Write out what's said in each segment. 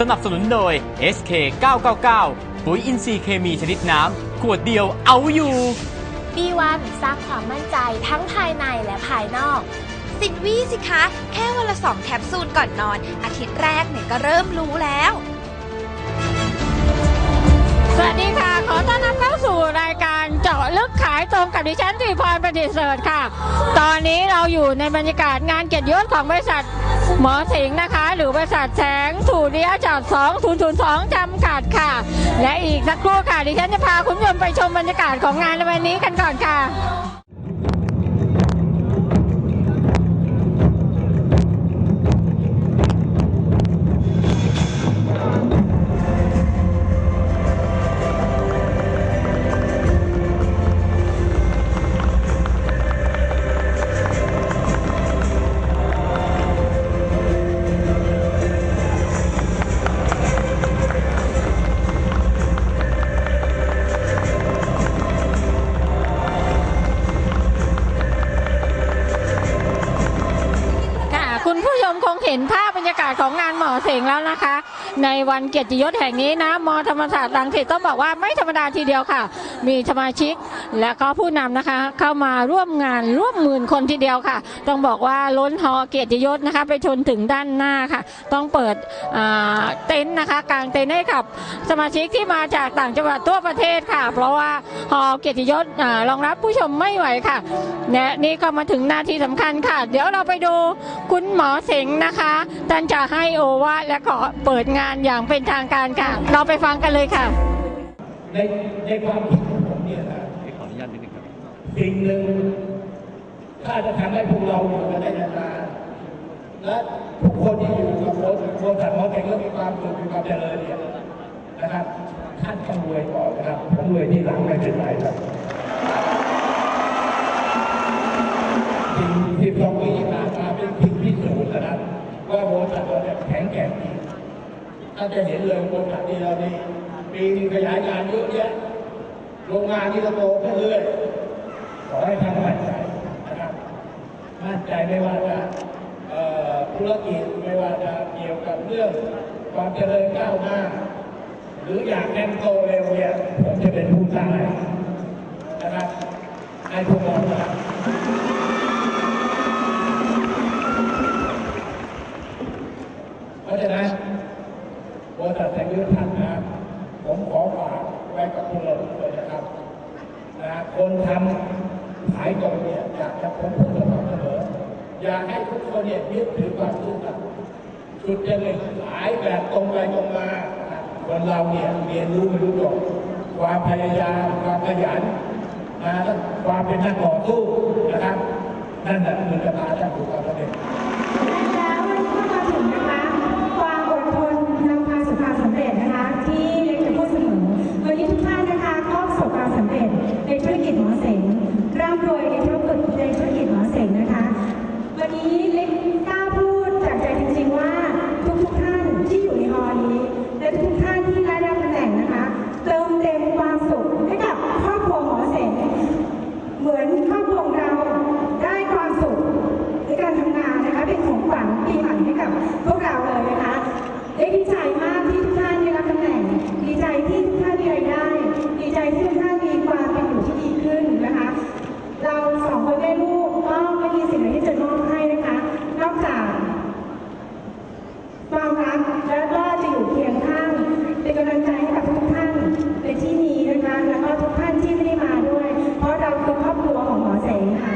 สนับสนุนโดย SK 999ปุ๋ยอินทรีย์เคมีชนิดน้ำ ขวดเดียวเอาอยู่ B1 สร้างความมั่นใจทั้งภายในและภายนอก สิบวิสิคะ แค่วันละสองแคปซูลก่อนนอน อาทิตย์แรกเนี่ยก็เริ่มรู้แล้ว วัสดีค่ะ ขอต้อนรับเข้าสู่รายการเจาะลึกขายตรงกับดิฉันสิริพรประดิษฐ์เสริฐค่ะ ตอนนี้เราอยู่ในบรรยากาศงานเกียรติยศของบริษัทหมอสิงห์นะคะ หรือบริษัทแสงสูริยะจอด2002จำกัดค่ะ และอีกสักครู่ค่ะดิฉันจะพาคุณผู้ชมไปชมบรรยากาศของงานในวันนี้กันก่อนค่ะานหมอเสงแล้วนะคะ ในวันเกียรติยศแห่งนี้นะมธรรมศาสตร์รังสิตต้องบอกว่าไม่ธรรมดาทีเดียวค่ะ มีสมาชิก และก็ผู้นำนะคะเข้ามาร่วมงานร่วมหมื่นคนทีเดียวค่ะ ต้องบอกว่าล้นหอเกียรติยศนะคะ ไปชนถึงด้านหน้าค่ะ ต้องเปิดเต็นท์นะคะกลางเต็นท์ให้กับสมาชิกที่มาจากต่างจังหวัดทั่วประเทศค่ะ เพราะว่าหอเกียรติยศรองรับผู้ชมไม่ไหวค่ะและนี่ก็มาถึงนาทีสำคัญค่ะ เดี๋ยวเราไปดูคุณหมอเสงนะคะท่านจะให้โอวาทและขอเปิดงานอย่างเป็นทางการค่ะ เราไปฟังกันเลยค่ะ ในในความคิดของผมเนี่ย สิ่งหนึ่งถ้าจะทำให้พวกเราอยู่กันได้นานๆและทุกคนที่อยู่กับโค้ชโค้ชสัตว์มอเองก็มีความสุขมีความเจริญเนี่ยนะครับท่านต้องรวยก่อนนะครับผมรวยที่หลังไม่เป็นไรครับสิ่งที่สองปีที่ผ่ามาเป็นสิ่งพิสูจน์นะครับว่าโมสัตว์เราเนี่ยแข็งแกร่งจริงถ้าจะเห็นเลยบนฐานที่เรานี่ปีนึงขยายงานเยอะแยะโรงงานนี่ก็โตขึ้นเรื่อย อให้ท่านมั่นใจนะครับมั่นใจไม่ว่าจะธุรกิจไม่ว่าจะเกี่ยวกับเรื่องความเจริญก้าวหน้า หรืออยากแน่นโตเร็วเนี่ยผมจะเป็นผู้สร้างนะครับให้พวกเรานะครับเพราะฉะนั้นบริษัทแสงยุทธท่านนะผมขอฝากไว้กับพวกเราทุกคนนะครับนะคนทำ ให้ทุกคนเนี่ยยึดถือความซื่อสัตย์สุดจะเลยขายแบบตรงไปตรงมาคนเราเนี่ยเรียนรู้ไม่รู้จบความพยายามความขยันนะและความเป็นนักต่อสู้นะครับนั่นแหละคือจะพาท่านสู่ความสำเร็จ แล้ววันนี้ก็มาถึงนะคะความอดทนนำพาสู่ความสำเร็จนะคะ ที่เล็กจะพูดเสมอวันนี้ทุกท่านนะคะก็ประสบความสำเร็จในธุรกิจหมอเสงร่ำรวยในธุรกิจในธุรกิจหมอเสงนะคะ วันนี้เล็กกล้าพูดจากใจจริงๆว่าทุกทุกๆท่านที่อยู่ในฮอลนี้ และทุกๆท่านที่ได้รับตำแหน่งนะคะ เติมเต็มความสุขให้กับครอบครัวหมอเสง เหมือนครอบครัวของเราได้ความสุขในการทำงานนะคะ เป็นของขวัญปีใหม่ให้กับพวกเราเลยนะคะได้ดีใจมากที่ทุกท่านได้รับตำแหน่ง ดีใจที่ทุกท่านมีรายได้ ดีใจที่ทุกท่านมีความเป็นอยู่ที่ดีขึ้นนะคะ เราสองคนแม่ลูกก็ไม่มีสิ่งไหนที่จะมอบให้นะคะ นอกจาก ความรักและก็จะอยู่เคียงข้างเป็นกำลังใจให้กับทุกท่านในที่นี้นะคะ แล้วก็ทุกท่านที่ไม่ได้มาด้วย เพราะเราคือครอบครัวของหมอเสงค่ะ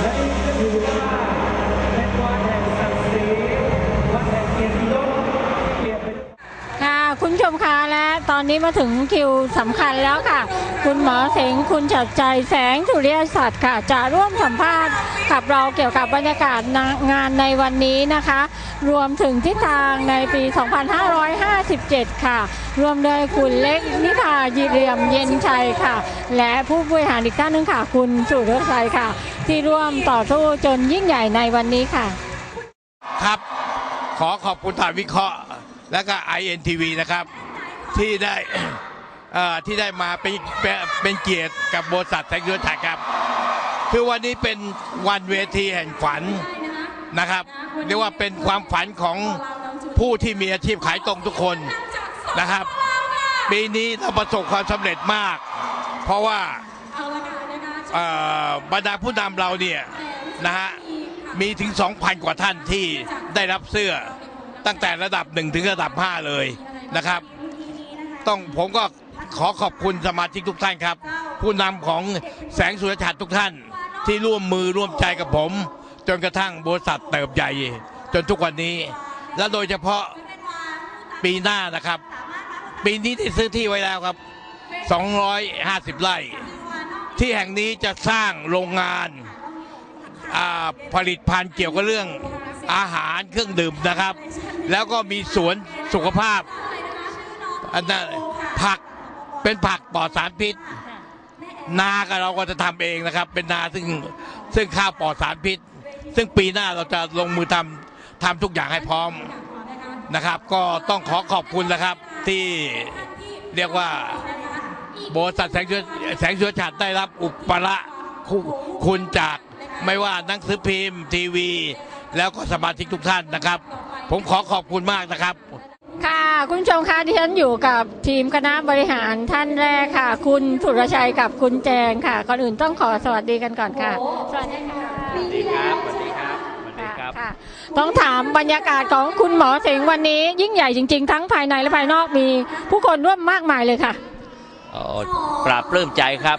และนี่ก็ถือว่าเป็นวันแห่งศักดิ์ศรีวันแห่งเกียรติยศที่เปรียบเป็น ค่ะคุณผู้ชมคะและตอนนี้ มาถึงคิวสำคัญแล้วค่ะ คุณหมอเสงคุณฉัดใจแสงสุริยศักดิ์ค่ะ จะร่วมสัมภาษณ์กับเราเกี่ยวกับบรรยากาศงานในวันนี้นะคะ รวมถึงทิศทางในปี 2557 ค่ะ รวมโดยคุณเล็กนิพายีเรียมเย็นชัยค่ะ และผู้บริหารอีกท่านหนึงค่ะ คุณสุรชัยค่ะ ที่ร่วมต่อสู้จนยิ่งใหญ่ในวันนี้ค่ะ ครับ ขอขอบคุณฐานวิเคราะห์และก็ INTV นะครับ ที่ได้ที่ได้มาเป็นเป็นเกียรติกับบริษัทแสงยุทธถ่ายครับ คือวันนี้เป็นวันเวทีแห่งฝันนะครับเรียกว่าเป็นความฝันของผู้ที่มีอาชีพขายตรงทุกคนนะครับ ปีนี้เราประสบความสำเร็จมาก เพราะว่าบรรดาผู้นำเราเนี่ยนะฮะมีถึง 2,000 กว่าท่านที่ได้รับเสื้อตั้งแต่ระดับ 1 ถึงระดับ 5 เลยนะครับ ต้องผมก็ขอขอบคุณสมาชิกทุกท่านครับ ผู้นำของแสงสุรชาติทุกท่าน ที่ร่วมมือร่วมใจกับผม จนกระทั่งบริษัทเติบใหญ่ จนทุกวันนี้ และโดยเฉพาะปีหน้านะครับ ปีนี้ได้ซื้อที่ไว้แล้วครับ 250 ไร่ ที่แห่งนี้จะสร้างโรงงานอ่าผลิตภัณฑ์เกี่ยวกับเรื่องอาหารเครื่องดื่มนะครับ แล้วก็มีสวนสุขภาพ อันนั้นผักเป็นผักปลอดสารพิษ นาก็เราก็จะทำเองนะครับ เป็นนาซึ่งซึ่งข้าวปลอดสารพิษ ซึ่งปีหน้าเราจะลงมือทำทำทุกอย่างให้พร้อมนะครับ ก็ต้องขอขอบคุณนะครับ ที่เรียกว่าบริษัทแสงเชื้อแสงเชื้อชาติได้รับอุปละคุคุณจากไม่ว่าหนังสือพิมพ์ ทีวี แล้วก็สมาชิกทุกท่านนะครับ ผมขอขอบคุณมากนะครับ ค่ะคุณผู้ชมคะที่ฉันอยู่กับทีมคณะบริหารท่านแรกค่ะ คุณสุรชัยกับคุณแจงค่ะก่อนอื่นต้องขอสวัสดีกันก่อนค่ะ สวัสดีค่ะสวัสดีครับสวัสดีครับสวัสดีครับค่ะต้องถามบรรยากาศของคุณหมอเสงวันนี้ ยิ่งใหญ่จริง ๆ ทั้งภายในและภายนอกมี ผู้คนร่วมมากมายเลยค่ะโอ้ปราบปลื้มใจครับ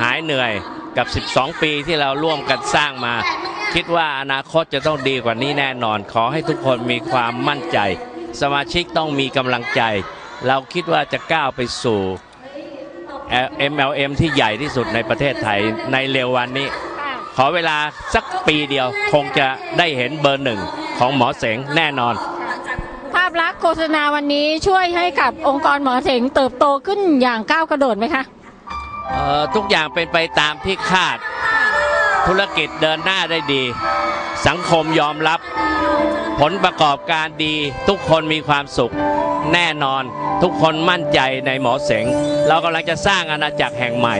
หายเหนื่อยกับ 12 ปีที่เราร่วมกันสร้างมา คิดว่าอนาคตจะต้องดีกว่านี้แน่นอน ขอให้ทุกคนมีความมั่นใจ สมาชิกต้องมีกำลังใจ เราคิดว่าจะก้าวไปสู่ MLM ที่ใหญ่ที่สุดในประเทศไทยในเร็ววันนี้ ขอเวลาสักปีเดียวคงจะได้เห็นเบอร์หนึ่งของหมอเสงแน่นอน ภาพลักษณ์โฆษณาวันนี้ช่วยให้กับองค์กรหมอเสงเติบโตขึ้นอย่างก้าวกระโดดไหมคะเอ่อทุกอย่างเป็นไปตามที่คาด ธุรกิจเดินหน้าได้ดี สังคมยอมรับ ผลประกอบการดีทุกคนมีความสุข แน่นอนทุกคนมั่นใจในหมอเสง เรากำลังจะสร้างอาณาจักรแห่งใหม่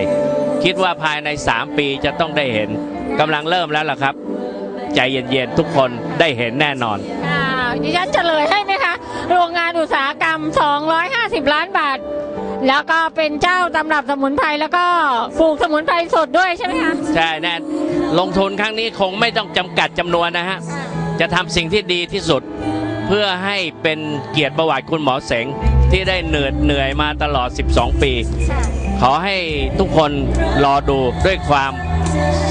คิดว่าภายใน 3 ปีจะต้องได้เห็นกำลังเริ่มแล้วล่ะครับ ใจเย็นๆทุกคนได้เห็นแน่นอนอ่าดิฉันเฉลยให้ไหมคะ โรงงานอุตสาหกรรม 250 ล้านบาท แล้วก็เป็นเจ้าตำรับสมุนไพรแล้วก็ปลูกสมุนไพรสดด้วยใช่ไหมคะใช่แน่ลงทุนครั้งนี้คงไม่ต้องจำกัดจำนวนนะฮะ จะทำสิ่งที่ดีที่สุดเพื่อให้เป็นเกียรติประวัติคุณหมอเสงที่ได้เหนื่อยเหนื่อยมาตลอด 12 ปี ขอให้ทุกคนรอดูด้วยความ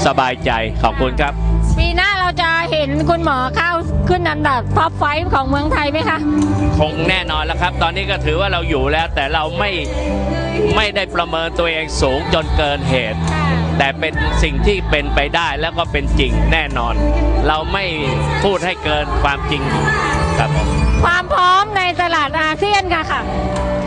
สบายใจขอบคุณครับ ปีหน้าเราจะเห็นคุณหมอเข้าขึ้นอันดับท็อปไฟของเมืองไทยไหมคะ คงแน่นอนแล้วครับ ตอนนี้ก็ถือว่าเราอยู่แล้ว แต่เราไม่ไม่ได้ประเมินตัวเองสูงจนเกินเหตุ แต่เป็นสิ่งที่เป็นไปได้แล้วก็เป็นจริงแน่นอน เราไม่พูดให้เกินความจริงครับผม ความพร้อมในตลาดอาเซียนค่ะค่ะ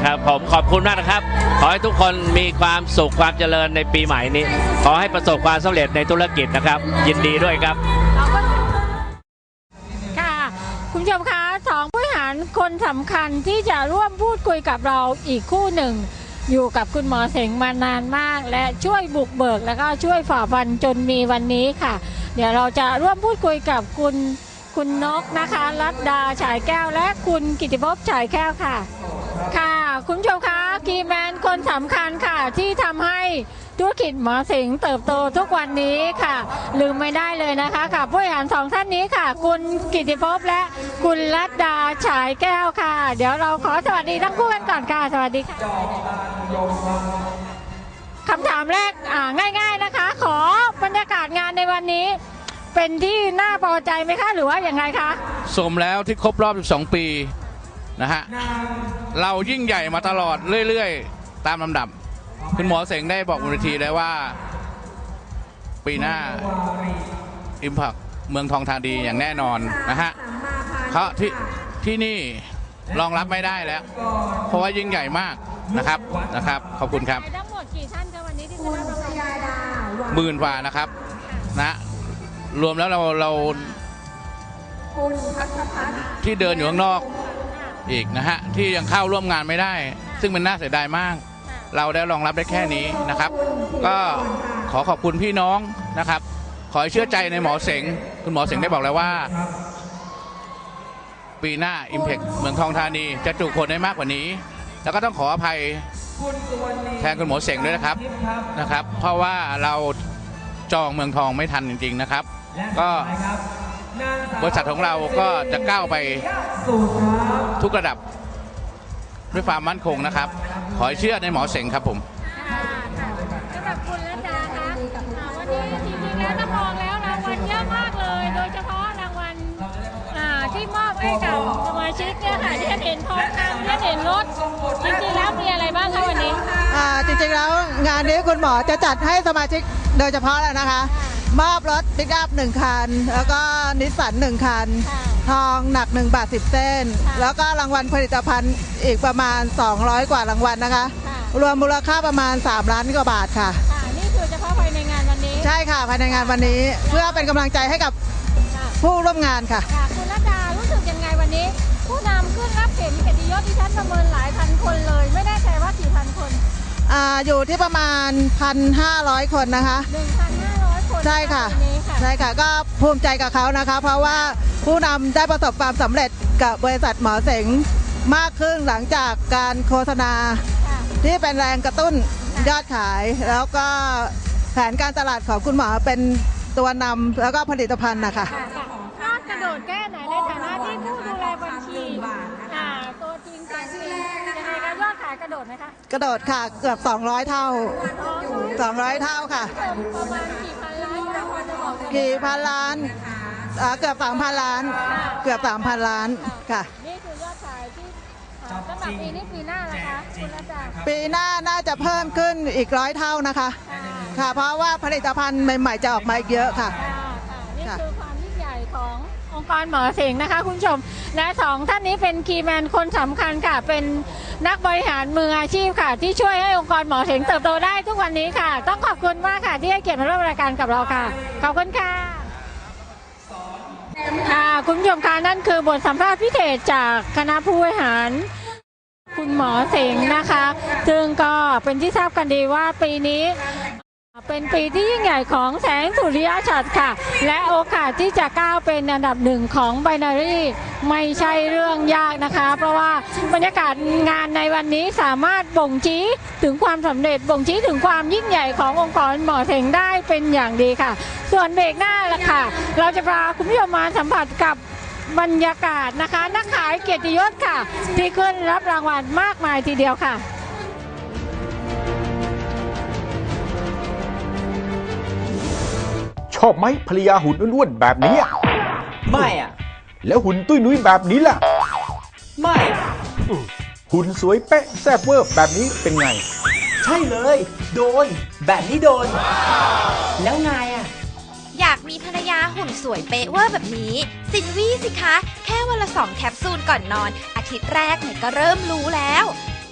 ครับผมขอบคุณมากนะครับ ขอให้ทุกคนมีความสุขความเจริญในปีใหม่นี้ ขอให้ประสบความสำเร็จในธุรกิจนะครับ ยินดีด้วยครับ ค่ะ คุณผู้ชมคะสองผู้บริหารคนสำคัญที่จะร่วมพูดคุยกับเราอีกคู่หนึ่ง อยู่กับคุณหมอเสงมานานมาก และช่วยบุกเบิก แล้วก็ช่วยฝ่าฟันจนมีวันนี้ค่ะ เดี๋ยวเราจะร่วมพูดคุยกับคุณ คุณนกนะคะรัตดาฉายแก้วและคุณกิติภพฉายแก้วค่ะ ค่ะ คุณผู้ชมคะกีแมนคนสำคัญค่ะ ที่ทำให้ธุรกิจหมอสิงเติบโตทุกวันนี้ค่ะ ลืมไม่ได้เลยนะคะกับผู้บริหารสองท่านนี้ค่ะ คุณกิติภพและคุณรัตดาฉายแก้วค่ะ เดี๋ยวเราขอสวัสดีทั้งคู่กันก่อนค่ะ สวัสดีค่ะคำถามแรกง่าย ๆนะคะ ขอบรรยากาศงานในวันนี้ เป็นที่น่าพอใจไหมคะ หรือว่าอย่างไรคะ สมแล้วที่ครบรอบ 12 ปีนะฮะเรายิ่งใหญ่มาตลอดเรื่อยๆ ตามลำดับ คุณหมอเสงได้บอกบนเวทีแล้วว่า ปีหน้าอิมพักเมืองทองธานีอย่างแน่นอนนะฮะเพราะที่ที่นี่รองรับไม่ได้แล้ว เพราะว่ายิ่งใหญ่มากนะครับนะครับ ขอบคุณครับทั้งหมดกี่ท่านคะวันนี้ที่จะรับรางวัลหมื่นกว่านะครับนะ รวมแล้วเราเราที่เดินอยู่ข้างนอกอีกนะฮะที่ยังเข้าร่วมงานไม่ได้ ซึ่งมันน่าเสียดายมาก เราได้รองรับได้แค่นี้นะครับ ก็ขอขอบคุณพี่น้องนะครับ ขอให้เชื่อใจในหมอเสงคุณหมอเสงได้บอกแล้วว่า ปีหน้า Impact เมืองทองธานี จะจุคนได้มากกว่านี้ แล้วก็ต้องขออภัยแทนคุณหมอเสงด้วยนะครับนะครับ เพราะว่าเราจองเมืองทองไม่ทันจริง ๆ นะครับ ก็บริษัทของเราก็จะก้าวไปทุกระดับด้วยความมั่นคงนะครับ ขอให้เชื่อในหมอเสงครับผมค่ะค่ะสำหรับคุณรัตดาคะอ่าวันนี้จริงๆแล้วถ้ามองแล้วรางวัลเยอะมากเลย โดยเฉพาะรางวัลอ่าที่มอบให้กับสมาชิกเนี่ยค่ะที่ฉันเห็นทองคำที่ฉันเห็นรถจริงๆแล้วมีอะไรบ้างคะวันนี้อ่าจริงๆแล้วงานนี้คุณหมอจะจัดให้สมาชิกโดยเฉพาะแล้วนะคะ มอบรถปิกอัพหนึ่งคัน แล้วก็นิสสันหนึ่งคันค่ะทองหนัก 1 บาท 10 เส้นค่ะแล้วก็รางวัลผลิตภัณฑ์อีกประมาณ 200 กว่ารางวัลนะคะค่ะรวมมูลค่าประมาณ 3 ล้านกว่าบาทค่ะค่ะ นี่คือเฉพาะภายในงานวันนี้ ใช่ค่ะภายในงานวันนี้เพื่อเป็นกำลังใจให้กับค่ะผู้ร่วมงานค่ะค่ะคุณรัตดารู้สึกยังไงวันนี้ ผู้นำขึ้นรับเข็มเกียรติยศที่ฉันประเมินหลายพันคนเลย ไม่แน่ใจว่ากี่พันคนอ่าอยู่ที่ประมาณ 1,500 คนนะคะ1,500คน ใช่ค่ะวันนี้ค่ะใช่ค่ะก็ภูมิใจกับเขานะคะ เพราะว่าผู้นำได้ประสบความสำเร็จกับบริษัทหมอเสงมากขึ้นหลังจากการโฆษณาค่ะที่เป็นแรงกระตุ้นยอดขาย แล้วก็แผนการตลาดของคุณหมอเป็นตัวนำแล้วก็ผลิตภัณฑ์นะคะค่ะยอดกระโดดแค่ไหนในฐานะที่ผู้ดูแลบัญชีค่ะตัวจริงเสียงจริงยังไงคะยอดขายกระโดดไหมคะกระโดดค่ะเกือบ 200 เท่า 200 เท่าค่ะประมาณกี่พัน กได้ไหมกี่พันล้านอ่าเกือบ3,000ล้าน เกือบ3,000ล้านค่ะ นี่คือยอดขายที่อ่าสำหรับปีนี้ปีหน้านะคะคุณรัตดาปีหน้าน่าจะเพิ่มขึ้นอีกร้อยเท่านะคะ ค่ะ เพราะว่าผลิตภัณฑ์ใหม่ๆจะออกมาอีกเยอะค่ะ ค่ะค่ะนี่คือความยิ่งใหญ่ขององค์กรหมอเสงนะคะ คุณผู้ชม และสองท่านนี้เป็นคีแมนคนสำคัญค่ะ เป็นนักบริหารมืออาชีพค่ะ ที่ช่วยให้องค์กรหมอเสงเติบโตได้ทุกวันนี้ค่ะ ต้องขอบคุณมากค่ะ ที่ให้เกียรติมาร่วมรายการกับเราค่ะ ขอบคุณค่ะค่ะคุณผู้ชมคะนั่นคือบทสัมภาษณ์พิเศษจากคณะผู้บริหาร คุณหมอเสงนะคะ ซึ่งก็เป็นที่ทราบกันดีว่าปีนี้ เป็นปีที่ยิ่งใหญ่ของแสงสุริยะฉัตค่ะ และโอกาสที่จะก้าวเป็นอันดับหนึ่งของไบนารีไม่ใช่เรื่องยากนะคะ เพราะว่าบรรยากาศงานในวันนี้สามารถบ่งชี้ถึงความสำเร็จบ่งชี้ถึงความยิ่งใหญ่ขององค์กรหมอเสงได้เป็นอย่างดีค่ะ ส่วนเบรกหน้าล่ะค่ะ เราจะพาคุณผู้ชมมาสัมผัสกับบรรยากาศนะคะ นักขายเกียรติยศค่ะ ที่ขึ้นรับรางวัลมากมายทีเดียวค่ะ อบไหมภรรยาหุ่นอ้วนๆแบบนี้อะไม่อะ แล้วหุ่นตุ้ยนุ้ยแบบนี้ล่ะ ไม่หุ่นสวยเป๊ะแซ่บเวอร์แบบนี้เป็นไง ใช่เลย โดน แบบนี้โดน แล้วไงอะ อยากมีภรรยาหุ่นสวยเป๊ะเวอร์แบบนี้ ซินวี่สิคะ แค่วันละสองแคปซูลก่อนนอน อาทิตย์แรกเนี่ยก็เริ่มรู้แล้ว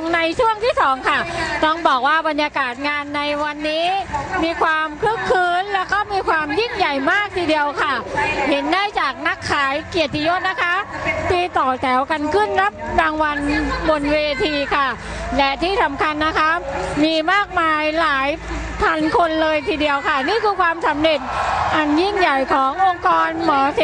งในช่วงที่ 2 ค่ะ ต้องบอกว่าบรรยากาศงานในวันนี้ มีความคลึกครื้นแล้วก็มีความยิ่งใหญ่มากทีเดียวค่ะ เห็นได้จากนักขายเกียรติยศนะคะ ที่ต่อแถวกันขึ้นรับรางวัลบนเวทีค่ะ และที่สำคัญนะคะ มีมากมายหลายพันคนเลยทีเดียวค่ะ นี่คือความสำเร็จอันยิ่งใหญ่ขององค์กรหมอเส